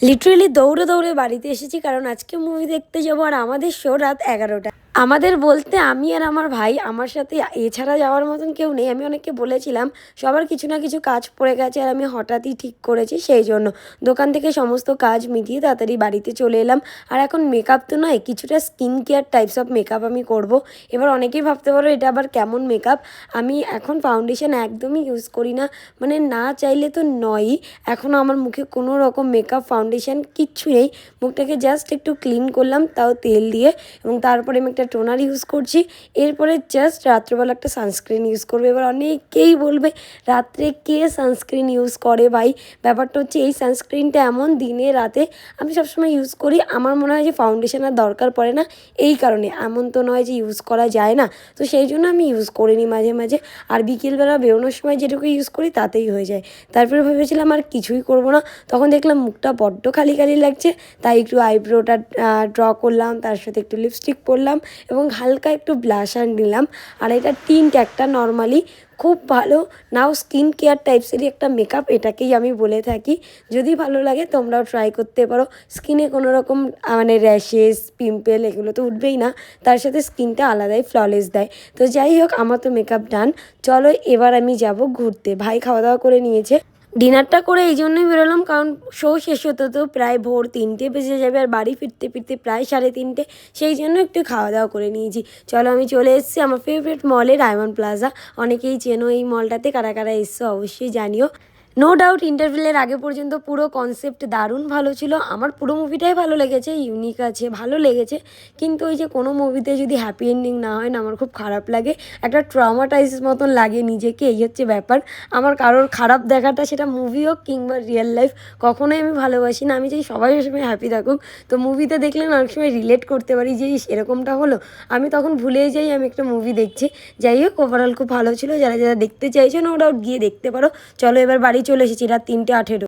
Literally দৌড়ে দৌড়ে বাড়িতে এসেছি, কারণ আজকে মুভি দেখতে যাব আর আমাদের শো রাত এগারোটা আমাদের বলতে আমি আর আমার ভাই, আমার সাথে এছাড়া যাওয়ার মতন কেউ নেই। আমি অনেককে বলেছিলাম, সবার কিছু না কিছু কাজ পড়ে গেছে আর আমি হঠাৎই ঠিক করেছি সেই জন্য। দোকান থেকে সমস্ত কাজ মিটিয়ে তাড়াতাড়ি বাড়িতে চলে এলাম। আর এখন মেকআপ তো নয়, কিছুটা skin care types of makeup আমি করব। এবার অনেকেই ভাবতে পারো, এটা আবার কেমন মেকআপ আমি এখন ফাউন্ডেশন একদমই ইউজ করি না। মানে না চাইলে তো নয়ই। এখনও আমার মুখে কোনো রকম মেকআপ ফাউন্ডেশন কিচ্ছু নেই। মুখটাকে জাস্ট একটু ক্লিন করলাম, তাও তেল দিয়ে। এবং তারপরে আমি একটা টোনার ইউজ করছি। এরপরে জাস্ট রাত্রেবেলা একটা সানস্ক্রিন ইউজ করবে। এবার অনেকেই বলবে, রাত্রে কে সানস্ক্রিন ইউজ করে ভাই? ব্যাপারটা হচ্ছে, এই সানস্ক্রিনটা এমন দিনে রাতে আমি সবসময় ইউজ করি। আমার মনে হয় যে ফাউন্ডেশন আর দরকার পড়ে না এই কারণে। এমন তো নয় যে ইউজ করা যায় না। তো সেই জন্য আমি ইউজ করিনি মাঝে মাঝে। আর বিকেলবেলা বেরোনোর সময় যেটুকু ইউজ করি, তাতেই হয়ে যায়। তারপরে ভেবেছিলাম আর কিছুই করব না। তখন দেখলাম মুখটা বড্ড খালি খালি লাগছে। তাই একটু আইব্রোটা ড্র করলাম। তার সাথে একটু লিপস্টিক পরলাম। এবং হালকা একটু ব্লাশার নিলাম। আর এটা টিন্ট একটা নর্মালি খুব ভালো। নাও স্কিন কেয়ার টাইপসেরই একটা মেকআপ এটাকেই আমি বলে থাকি। যদি ভালো লাগে তোমরাও ট্রাই করতে পারো। স্কিনে কোনো রকম মানে র্যাশেস পিম্পল এগুলো তো উঠবেই না। তার সাথে স্কিনটা আলাদাই ফ্ললেস দেয়। তো যাই হোক, আমার তো মেকআপ ডান চলো এবার আমি যাব ঘুরতে। ভাই খাওয়া দাওয়া করে নিয়েছে। ডিনারটা করে এই জন্যই বেরোলাম, কারণ শো শেষ হতো তো প্রায় ভোর তিনটে বেজে যাবে আর বাড়ি ফিরতে ফিরতে প্রায় সাড়ে তিনটে। সেই জন্য একটু খাওয়া দাওয়া করে নিয়েছি। চলো আমি চলে এসেছি আমার ফেভারিট মলে ডায়মন্ড প্লাজা অনেকেই চেনো এই মলটাতে কারা কারা এসছো অবশ্যই জানিও। নো ডাউট ইন্টারভিউলের আগে পর্যন্ত পুরো কনসেপ্ট দারুণ ভালো ছিল। আমার পুরো মুভিটাই ভালো লেগেছে ইউনিক আছে, ভালো লেগেছে। কিন্তু ওই যে কোনো মুভিতে যদি হ্যাপি এন্ডিং না হয় না, আমার খুব খারাপ লাগে। একটা ট্রমাটাইজ মতন লাগে নিজেকে, এই হচ্ছে ব্যাপার। আমার কারোর খারাপ দেখাটা সেটা মুভি হোক কিংবা রিয়েল লাইফ কখনোই আমি ভালোবাসি না। আমি চাই সবাই সবসময় হ্যাপি থাকুক। তো মুভিতে দেখলে না, অনেক সময় রিলেট করতে পারি যে এরকমটা হলো। আমি তখন ভুলেই যাই, আমি একটা মুভি দেখছি। যাই হোক ওভারঅল খুব ভালো ছিল। যারা যারা দেখতে চাইছো নো ডাউট গিয়ে দেখতে পারো। চলো এবার বাড়ি চলে এসেছি রাত তিনটে আঠেরো।